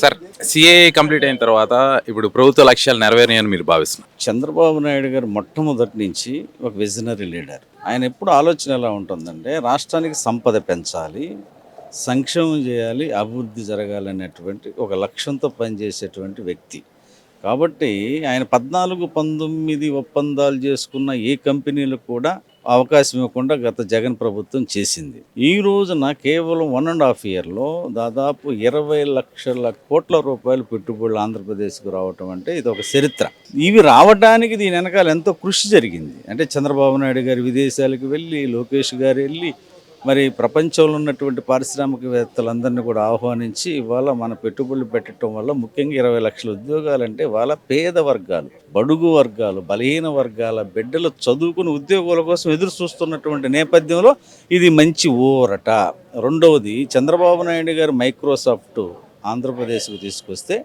Sir CA complete అయిన తర్వాత ఇప్పుడు ప్రభుత్వ లక్ష్యాలు నెరవేరాయని మీరు భావిస్తున్నారు. చంద్రబాబు నాయుడు గారు మొట్టమొదటి నుంచి ఒక విజనరీ లీడర్ ఆయన ఎప్పుడు ఆలోచన ఎలా ఉంటుందంటే రాష్ట్రానికి సంపద పెంచాలి సంక్షేమం చేయాలి అభివృద్ధి జరగాలనేటువంటి ఒక లక్ష్యంతో పనిచేసేటువంటి వ్యక్తి. కాబట్టి ఆయన పద్నాలుగు పంతొమ్మిది ఒప్పందాలు చేసుకున్న ఏ కంపెనీలు కూడా అవకాశం ఇవ్వకుండా గత జగన్ ప్రభుత్వం చేసింది. ఈ రోజున కేవలం వన్ అండ్ హాఫ్ ఇయర్లో దాదాపు ఇరవై లక్షల కోట్ల రూపాయలు పెట్టుబడులు ఆంధ్రప్రదేశ్కు రావటం అంటే ఇది ఒక చరిత్ర. ఇవి రావడానికి దీని వెనకాల ఎంతో కృషి జరిగింది. అంటే చంద్రబాబు నాయుడు గారు విదేశాలకు వెళ్ళి లోకేష్ గారు వెళ్ళి మరి ప్రపంచంలో ఉన్నటువంటి పారిశ్రామికవేత్తలందరినీ కూడా ఆహ్వానించి ఇవాళ మన పెట్టుబడులు పెట్టడం వల్ల ముఖ్యంగా ఇరవై లక్షల ఉద్యోగాలంటే వాళ్ళ పేద వర్గాలు బడుగు వర్గాలు బలహీన వర్గాల బిడ్డలు చదువుకుని ఉద్యోగాల కోసం ఎదురు చూస్తున్నటువంటి నేపథ్యంలో ఇది మంచి ఊరట. రెండవది చంద్రబాబు నాయుడు గారు మైక్రోసాఫ్ట్ ఆంధ్రప్రదేశ్కి తీసుకొస్తే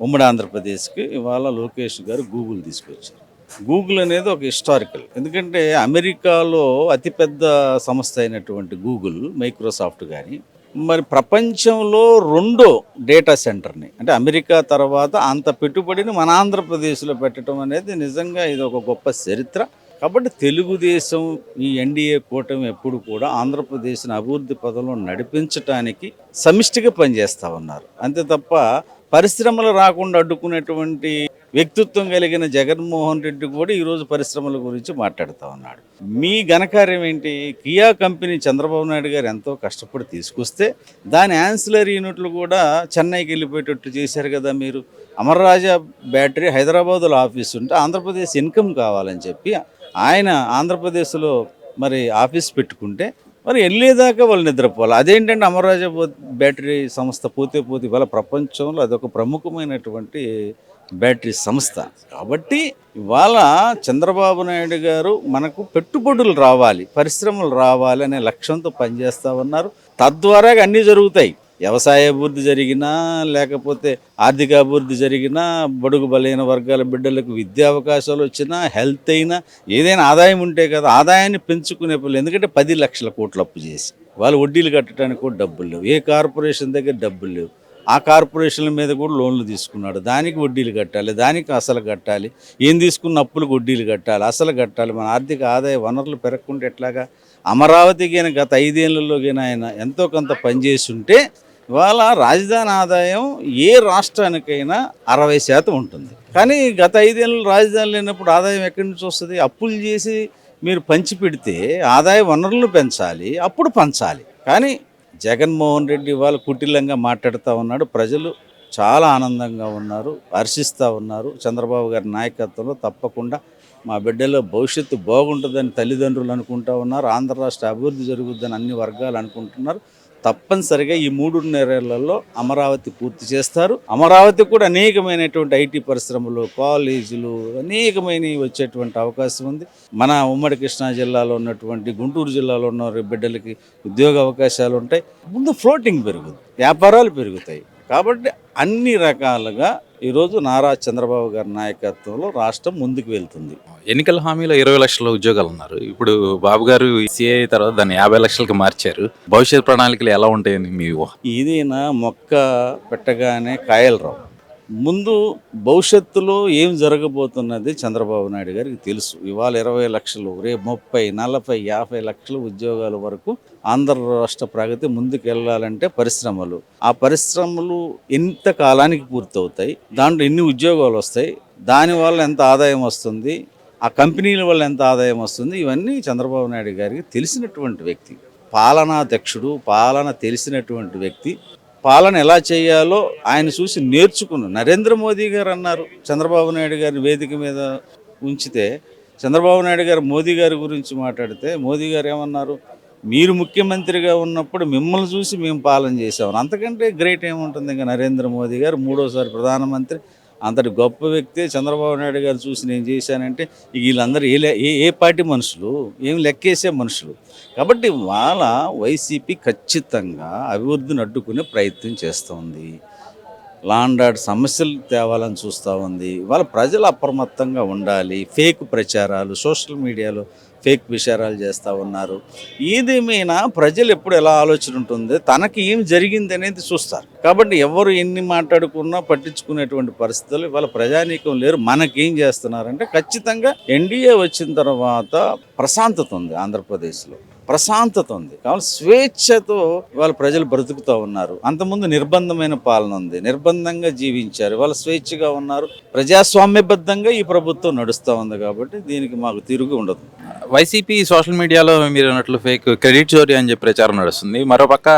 ఉమ్మడి ఆంధ్రప్రదేశ్కి ఇవాళ లోకేష్ గారు గూగుల్ తీసుకొచ్చారు. గూగుల్ అనేది ఒక హిస్టారికల్. ఎందుకంటే అమెరికాలో అతిపెద్ద సంస్థ అయినటువంటి గూగుల్ మైక్రోసాఫ్ట్ కానీ మరి ప్రపంచంలో రెండో డేటా సెంటర్ని అంటే అమెరికా తర్వాత అంత పెట్టుబడిని మన ఆంధ్రప్రదేశ్లో పెట్టడం అనేది నిజంగా ఇది ఒక గొప్ప చరిత్ర. కాబట్టి తెలుగుదేశం ఈ ఎన్డీఏ కూటమి ఎప్పుడు కూడా ఆంధ్రప్రదేశ్ని అభివృద్ధి పదంలో నడిపించటానికి సమిష్టిగా పనిచేస్తూ ఉన్నారు. అంతే తప్ప పరిశ్రమలు రాకుండా అడ్డుకునేటువంటి వ్యక్తిత్వం కలిగిన జగన్మోహన్ రెడ్డి కూడా ఈరోజు పరిశ్రమల గురించి మాట్లాడుతూ ఉన్నాడు. మీ ఘనకార్యం ఏంటి? కియా కంపెనీ చంద్రబాబు నాయుడు గారు ఎంతో కష్టపడి తీసుకొస్తే దాని యాన్సిలరీ యూనిట్లు కూడా చెన్నైకి వెళ్ళిపోయేటట్టు చేశారు కదా మీరు. అమర్రాజా బ్యాటరీ హైదరాబాద్లో ఆఫీస్ ఉంటే ఆంధ్రప్రదేశ్ ఇన్కమ్ కావాలని చెప్పి ఆయన ఆంధ్రప్రదేశ్లో మరి ఆఫీస్ పెట్టుకుంటే మరి వెళ్ళేదాకా వాళ్ళు నిద్రపోవాలి. అదేంటంటే అమర్రాజా బ్యాటరీ సంస్థ పోతే పోతే ఇవాళ ప్రపంచంలో అదొక ప్రముఖమైనటువంటి బ్యాటరీ సంస్థ. కాబట్టి ఇవాళ చంద్రబాబు నాయుడు గారు మనకు పెట్టుబడులు రావాలి పరిశ్రమలు రావాలి అనే లక్ష్యంతో పనిచేస్తూ ఉన్నారు. తద్వారా అన్నీ జరుగుతాయి. వ్యవసాయ అభివృద్ధి జరిగినా లేకపోతే ఆర్థిక అభివృద్ధి జరిగినా బడుగు బలైన వర్గాల బిడ్డలకు విద్యా అవకాశాలు వచ్చినా హెల్త్ అయినా ఏదైనా ఆదాయం ఉంటే కదా ఆదాయాన్ని పెంచుకునే పనులు. ఎందుకంటే పది లక్షల కోట్లు అప్పు చేసి వాళ్ళు వడ్డీలు కట్టడానికి కూడా డబ్బులు లేవు. ఏ కార్పొరేషన్ దగ్గర డబ్బులు లేవు. ఆ కార్పొరేషన్ల మీద కూడా లోన్లు తీసుకున్నాడు. దానికి వడ్డీలు కట్టాలి దానికి అసలు కట్టాలి. ఏం తీసుకున్న అప్పులకు వడ్డీలు కట్టాలి అసలు కట్టాలి. మన ఆర్థిక ఆదాయ వనరులు పెరగకుండా ఎట్లాగా? అమరావతికి అయినా గత ఐదేళ్ళలోకైనా ఆయన ఎంతో కొంత పనిచేసి ఉంటే ఇవాళ రాజధాని ఆదాయం ఏ రాష్ట్రానికైనా అరవై శాతం ఉంటుంది. కానీ గత ఐదేళ్ళు రాజధాని లేనప్పుడు ఆదాయం ఎక్కడి నుంచి వస్తుంది? అప్పులు చేసి మీరు పంచి పెడితే ఆదాయ వనరులను పెంచాలి అప్పుడు పంచాలి. కానీ జగన్మోహన్ రెడ్డి ఇవాళ కుటిలంగా మాట్లాడుతూ ఉన్నాడు. ప్రజలు చాలా ఆనందంగా ఉన్నారు హర్షిస్తూ ఉన్నారు. చంద్రబాబు గారి నాయకత్వంలో తప్పకుండా మా బిడ్డలో భవిష్యత్తు బాగుంటుందని తల్లిదండ్రులు అనుకుంటా ఉన్నారు. ఆంధ్ర రాష్ట్ర అభివృద్ధి జరుగుద్దని అన్ని వర్గాలు అనుకుంటున్నారు. తప్పనిసరిగా ఈ మూడున్నరేళ్ళలో అమరావతి పూర్తి చేస్తారు. అమరావతి కూడా అనేకమైనటువంటి ఐటీ పరిశ్రమలు కాలేజీలు అనేకమైనవి వచ్చేటువంటి అవకాశం ఉంది. మన ఉమ్మడి కృష్ణా జిల్లాలో ఉన్నటువంటి గుంటూరు జిల్లాలో ఉన్న బిడ్డలకి ఉద్యోగ అవకాశాలు ఉంటాయి. ముందు ఫ్లోటింగ్ పెరుగుతుంది వ్యాపారాలు పెరుగుతాయి. కాబట్టి అన్ని రకాలుగా ఈరోజు నారా చంద్రబాబు గారి నాయకత్వంలో రాష్ట్రం ముందుకు వెళ్తుంది. ఎన్నికల హామీలో ఇరవై లక్షల ఉద్యోగాలు ఉన్నారు. ఇప్పుడు బాబు గారు సిఏ తర్వాత దాన్ని యాభై లక్షలకు మార్చారు. భవిష్యత్ ప్రణాళికలు ఎలా ఉంటాయని మీ ఇదిన మొక్క పెట్టగానే కాయలు రావు. ముందు భవిష్యత్తులో ఏం జరగబోతున్నది చంద్రబాబు నాయుడు గారికి తెలుసు. ఇవాళ ఇరవై లక్షలు రేపు ముప్పై నలభై యాభై లక్షల ఉద్యోగాల వరకు ఆంధ్ర రాష్ట్ర ప్రగతి ముందుకు వెళ్ళాలంటే పరిశ్రమలు. ఆ పరిశ్రమలు ఎంత కాలానికి పూర్తవుతాయి. దాంట్లో ఎన్ని ఉద్యోగాలు వస్తాయి? దానివల్ల ఎంత ఆదాయం వస్తుంది? ఆ కంపెనీల వల్ల ఎంత ఆదాయం వస్తుంది? ఇవన్నీ చంద్రబాబు నాయుడు గారికి తెలిసినటువంటి వ్యక్తి. పాలనాధ్యక్షుడు పాలన తెలిసినటువంటి వ్యక్తి. పాలన ఎలా చేయాలో ఆయన చూసి నేర్చుకున్న నరేంద్ర మోదీ గారు అన్నారు. చంద్రబాబు నాయుడు గారిని వేదిక మీద ఉంచితే చంద్రబాబు నాయుడు గారు మోదీ గారి గురించి మాట్లాడితే మోదీ గారు ఏమన్నారు? మీరు ముఖ్యమంత్రిగా ఉన్నప్పుడు మిమ్మల్ని చూసి మేము పాలన చేసాము అంతకంటే గ్రేట్ ఏముంటుంది? ఇంకా నరేంద్ర మోదీ గారు మూడోసారి ప్రధానమంత్రి. అంతటి గొప్ప వ్యక్తి చంద్రబాబు నాయుడు గారు చూసి నేను చేశానంటే వీళ్ళందరూ ఏ లే- ఏ ఏ పార్టీ మనుషులు? ఏం లెక్కేసే మనుషులు? కాబట్టి వాళ్ళ వైసీపీ ఖచ్చితంగా అభివృద్ధిని అడ్డుకునే ప్రయత్నం చేస్తోంది. లాండాడ్ సమస్యలు తేవాలని చూస్తూ ఉంది వాళ్ళ ప్రజలు అప్రమత్తంగా ఉండాలి. ఫేక్ ప్రచారాలు సోషల్ మీడియాలో ఫేక్ విచారాలు చేస్తూ ఉన్నారు. ఇది మీద ప్రజలు ఎప్పుడు ఎలా ఆలోచన ఉంటుంది? తనకి ఏం జరిగింది అనేది చూస్తారు. కాబట్టి ఎవరు ఎన్ని మాట్లాడుకున్నా పట్టించుకునేటువంటి పరిస్థితులు ఇవాళ ప్రజానీకం లేరు. మనకేం చేస్తున్నారంటే ఖచ్చితంగా ఎన్డీఏ వచ్చిన తర్వాత ప్రశాంతత ఉంది ఆంధ్రప్రదేశ్లో. ప్రశాంతత ఉంది. కాబట్టి స్వేచ్ఛతో వాళ్ళ ప్రజలు బ్రతుకుతూ ఉన్నారు. అంతకుముందు నిర్బంధమైన పాలన ఉంది. నిర్బంధంగా జీవించారు. వాళ్ళు స్వేచ్ఛగా ఉన్నారు. ప్రజాస్వామ్యబద్ధంగా ఈ ప్రభుత్వం నడుస్తూ ఉంది కాబట్టి దీనికి మాకు తిరుగు ఉండదు. వైసీపీ సోషల్ మీడియాలో మీరు అన్నట్లు ఫేక్ క్రెడిట్ చోరీ అని చెప్పి ప్రచారం నడుస్తుంది. మరోపక్క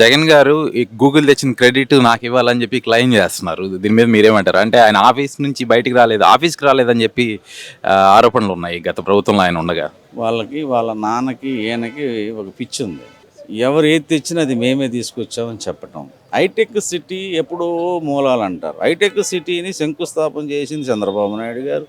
జగన్ గారు ఈ గూగుల్ తెచ్చిన క్రెడిట్ నాకు ఇవ్వాలని చెప్పి క్లెయిమ్ చేస్తున్నారు. దీని మీద మీరేమంటారు? అంటే ఆయన ఆఫీస్ నుంచి బయటికి రాలేదు ఆఫీస్కి రాలేదని చెప్పి ఆరోపణలు ఉన్నాయి గత ప్రభుత్వంలో ఆయన ఉండగా. వాళ్ళకి వాళ్ళ నాన్నకి ఈయనకి ఒక పిచ్చి ఉంది. ఎవరు ఏది తెచ్చినా అది మేమే తీసుకొచ్చామని చెప్పటం. హైటెక్ సిటీ ఎప్పుడో మూలాలు అంటారు హైటెక్ సిటీని శంకుస్థాపన చేసింది చంద్రబాబు నాయుడు గారు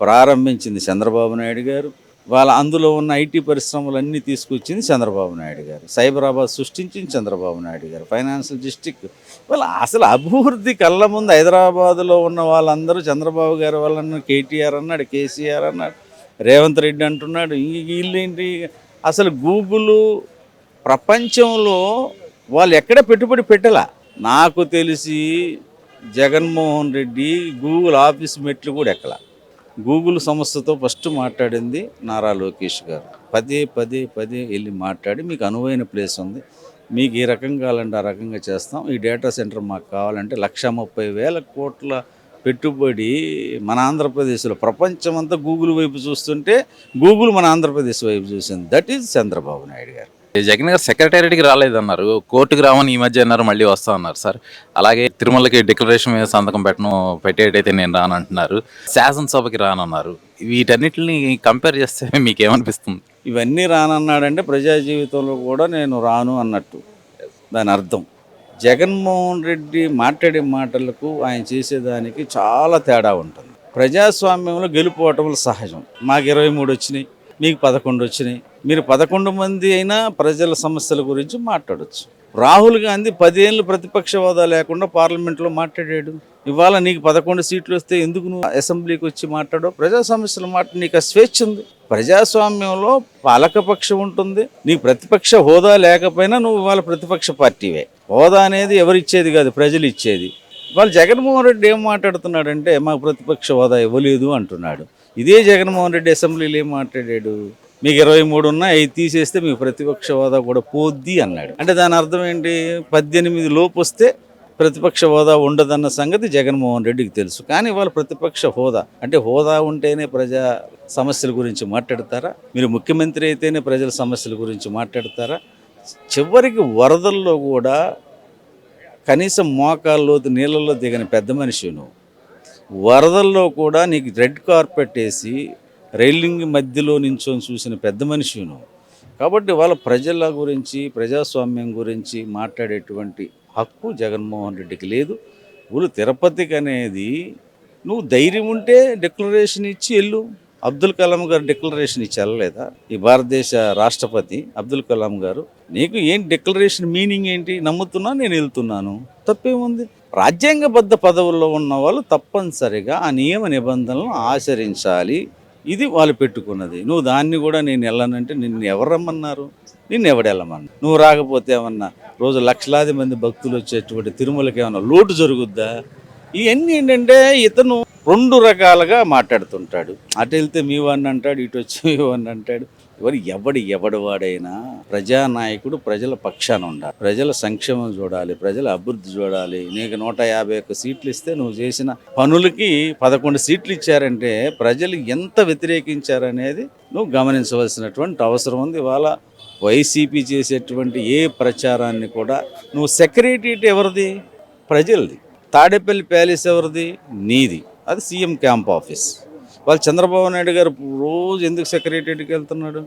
ప్రారంభించింది చంద్రబాబు నాయుడు గారు. వాళ్ళ అందులో ఉన్న ఐటీ పరిశ్రమలన్నీ తీసుకొచ్చింది చంద్రబాబు నాయుడు గారు. సైబరాబాద్ సృష్టించింది చంద్రబాబు నాయుడు గారు. ఫైనాన్షియల్ డిస్టిక్ వాళ్ళ అసలు అభివృద్ధి కళ్ళ ముందు హైదరాబాద్లో ఉన్న వాళ్ళందరూ చంద్రబాబు గారు వాళ్ళన్న కేటీఆర్ అన్నాడు కేసీఆర్ అన్నాడు రేవంత్ రెడ్డి అంటున్నాడు. వీళ్ళేంటి? అసలు గూగుల్ ప్రపంచంలో వాళ్ళు ఎక్కడ పెట్టుబడి పెట్టలా? నాకు తెలిసి జగన్మోహన్ రెడ్డి గూగుల్ ఆఫీస్ మెట్లు కూడా ఎక్కలా. గూగుల్ సంస్థతో ఫస్ట్ మాట్లాడింది నారా లోకేష్ గారు. పదే పదే పదే వెళ్ళి మాట్లాడి మీకు అనువైన ప్లేస్ ఉంది. మీకు ఈ రకం కావాలంటే ఆ రకంగా చేస్తాం. ఈ డేటా సెంటర్ మాకు కావాలంటే లక్ష ముప్పై వేల కోట్ల పెట్టుబడి మన ఆంధ్రప్రదేశ్లో. ప్రపంచమంతా గూగుల్ వైపు చూస్తుంటే గూగుల్ మన ఆంధ్రప్రదేశ్ వైపు చూసింది. దట్ ఈజ్ చంద్రబాబు నాయుడు గారు. జగన్ గారు సెక్రటేరియట్కి రాలేదన్నారు. కోర్టుకు రామని ఈ మధ్య అన్నారు మళ్ళీ వస్తా అన్నారు సార్. అలాగే తిరుమలకి డిక్లరేషన్ మీద సంతకం పెట్టను పెట్టేటైతే నేను రానంటున్నారు శాసనసభకి రానన్నారు. వీటన్నిటిని కంపేర్ చేస్తే మీకేమనిపిస్తుంది? ఇవన్నీ రానన్నాడంటే ప్రజా జీవితంలో కూడా నేను రాను అన్నట్టు. దాని అర్థం. జగన్మోహన్ రెడ్డి మాట్లాడే మాటలకు ఆయన చేసేదానికి చాలా తేడా ఉంటుంది. ప్రజాస్వామ్యంలో గెలుపోవటములు సహజం. మాకు ఇరవై మూడు వచ్చినాయి మీకు పదకొండు వచ్చినాయి. మీరు పదకొండు మంది అయినా ప్రజల సమస్యల గురించి మాట్లాడొచ్చు. రాహుల్ గాంధీ పదేళ్ళు ప్రతిపక్ష హోదా లేకుండా పార్లమెంట్లో మాట్లాడాడు. ఇవాళ నీకు పదకొండు సీట్లు వస్తే ఎందుకు నువ్వు అసెంబ్లీకి వచ్చి మాట్లాడో ప్రజా సమస్యలు మాట నీకు స్వేచ్ఛ ఉంది. ప్రజాస్వామ్యంలో పాలకపక్షం ఉంటుంది. నీకు ప్రతిపక్ష హోదా లేకపోయినా నువ్వు ఇవాళ ప్రతిపక్ష పార్టీవే. హోదా అనేది ఎవరిచ్చేది కాదు ప్రజలు ఇచ్చేది. ఇవాళ జగన్మోహన్ రెడ్డి ఏం మాట్లాడుతున్నాడంటే మాకు ప్రతిపక్ష హోదా ఇవ్వలేదు అంటున్నాడు. ఇదే జగన్మోహన్ రెడ్డి అసెంబ్లీలో ఏం మాట్లాడాడు? మీకు ఇరవై మూడు ఉన్నా అవి తీసేస్తే మీకు ప్రతిపక్ష హోదా కూడా పోద్ది అన్నాడు. అంటే దాని అర్థం ఏంటి? పద్దెనిమిది లోపు వస్తే ప్రతిపక్ష హోదా ఉండదన్న సంగతి జగన్మోహన్ రెడ్డికి తెలుసు. కానీ వాళ్ళ ప్రతిపక్ష హోదా అంటే హోదా ఉంటేనే ప్రజా సమస్యల గురించి మాట్లాడతారా? మీరు ముఖ్యమంత్రి అయితేనే ప్రజల సమస్యల గురించి మాట్లాడతారా? చివరికి వరదల్లో కూడా కనీసం మోకాల్లోతు నీళ్ళల్లో దిగని పెద్ద మనిషి నువ్వు. వరదల్లో కూడా నీకు రెడ్ కార్పెట్ వేసి రైలింగ్ మధ్యలో నించొని చూసిన పెద్ద మనిషి నువ్వు కాబట్టి వాళ్ళ ప్రజల గురించి ప్రజాస్వామ్యం గురించి మాట్లాడేటువంటి హక్కు జగన్మోహన్ రెడ్డికి లేదు. ఊళ్ళు తిరుపతికి అనేది నువ్వు ధైర్యం ఉంటే డిక్లరేషన్ ఇచ్చి వెళ్ళు. అబ్దుల్ కలాం గారు డిక్లరేషన్ ఇచ్చి వెళ్ళలేదా? ఈ భారతదేశ రాష్ట్రపతి అబ్దుల్ కలాం గారు నీకు ఏంటి డిక్లరేషన్ మీనింగ్ ఏంటి? నమ్ముతున్నా నేను వెళ్తున్నాను. తప్పేముంది? రాజ్యాంగబద్ధ పదవుల్లో ఉన్న వాళ్ళు తప్పనిసరిగా ఆ నియమ నిబంధనలను ఆచరించాలి. ఇది వాళ్ళు పెట్టుకున్నది. నువ్వు దాన్ని కూడా నేను వెళ్ళనంటే నిన్ను ఎవరు రమ్మన్నారు? నిన్ను ఎవడు నువ్వు రాకపోతే ఏమన్నా రోజు లక్షలాది మంది భక్తులు వచ్చేటువంటి తిరుమలకి ఏమన్నా లోటు జరుగుద్దా? ఇవన్నీ ఏంటంటే ఇతను రెండు రకాలుగా మాట్లాడుతుంటాడు. అటు వెళ్తే మీ వాడిని అంటాడు ఇటు వచ్చి మీ వాడిని అంటాడు. ఎవరు ఎవడు ఎవడు వాడైనా ప్రజానాయకుడు ప్రజల పక్షాన ఉండాలి. ప్రజల సంక్షేమం చూడాలి ప్రజల అభివృద్ధి చూడాలి. నీకు నూట యాభై ఒక్క సీట్లు ఇస్తే నువ్వు చేసిన పనులకి పదకొండు సీట్లు ఇచ్చారంటే ప్రజలు ఎంత వ్యతిరేకించారనేది నువ్వు గమనించవలసినటువంటి అవసరం ఉంది. ఇవాళ వైసీపీ చేసేటువంటి ఏ ప్రచారాన్ని కూడా నువ్వు సెక్రటరియట్ ఎవరిది? ప్రజలది. తాడేపల్లి ప్యాలెస్ ఎవరిది? నీది. అది సీఎం క్యాంప్ ఆఫీస్. వాళ్ళు చంద్రబాబు నాయుడు గారు రోజు ఎందుకు సెక్రటరియట్కి వెళ్తున్నాడు?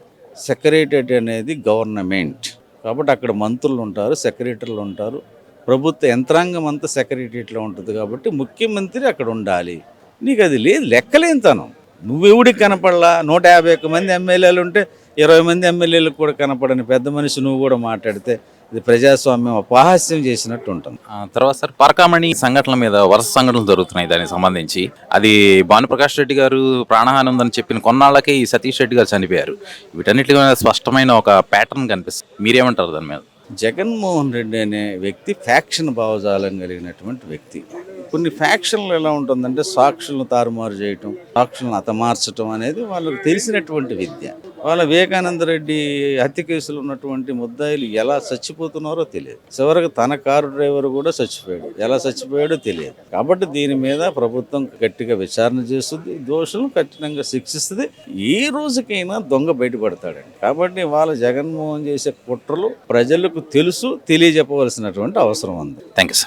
సెక్రటరియట్ అనేది గవర్నమెంట్. కాబట్టి అక్కడ మంత్రులు ఉంటారు సెక్రటరీలు ఉంటారు. ప్రభుత్వ యంత్రాంగం అంతా సెక్రటరియట్లో ఉంటుంది కాబట్టి ముఖ్యమంత్రి అక్కడ ఉండాలి. నీకు అది లేదు లెక్కలేంతనం నువ్వెవుడికి కనపడలా? నూట యాభై ఒక్క మంది ఎమ్మెల్యేలు ఉంటే ఇరవై మంది ఎమ్మెల్యేలకు కూడా కనపడని పెద్ద మనిషి నువ్వు కూడా మాట్లాడితే ఇది ప్రజాస్వామ్యం అపహాస్యం చేసినట్టు ఉంటుంది. ఆ, తర్వాత సార్ పరకామణి సంఘటనల మీద వరుస సంఘటనలు జరుగుతున్నాయి దానికి సంబంధించి. అది భానుప్రకాష్ రెడ్డి గారు ప్రాణహాని ఉందని చెప్పిన కొన్నాళ్ళకే ఈ సతీష్ రెడ్డి గారు చనిపోయారు. వీటన్నిటి స్పష్టమైన ఒక ప్యాటర్న్ కనిపిస్తుంది. మీరేమంటారు దాని మీద? జగన్మోహన్ రెడ్డి అనే వ్యక్తి ఫ్యాక్షన్ భావజాలం కలిగినటువంటి వ్యక్తి. కొన్ని ఫ్యాక్షన్లు ఎలా ఉంటుందంటే సాక్షులను తారుమారు చేయటం సాక్షులను అతమార్చటం అనేది వాళ్ళకు తెలిసినటువంటి విద్య. వాళ్ళ వివేకానంద రెడ్డి హత్య కేసులు ఉన్నటువంటి ముద్దాయిలు ఎలా చచ్చిపోతున్నారో తెలియదు. చివరికి తన కారు డ్రైవర్ కూడా చచ్చిపోయాడు. ఎలా చచ్చిపోయాడో తెలియదు. కాబట్టి దీని మీద ప్రభుత్వం గట్టిగా విచారణ చేస్తుంది దోషులను కఠినంగా శిక్షిస్తుంది. ఏ రోజుకైనా దొంగ బయటపడతాడండి. కాబట్టి వాళ్ళ జగన్మోహన్ చేసే కుట్రలు ప్రజలకు తెలుసు తెలియజెప్పవలసినటువంటి అవసరం ఉంది. Thank you sir.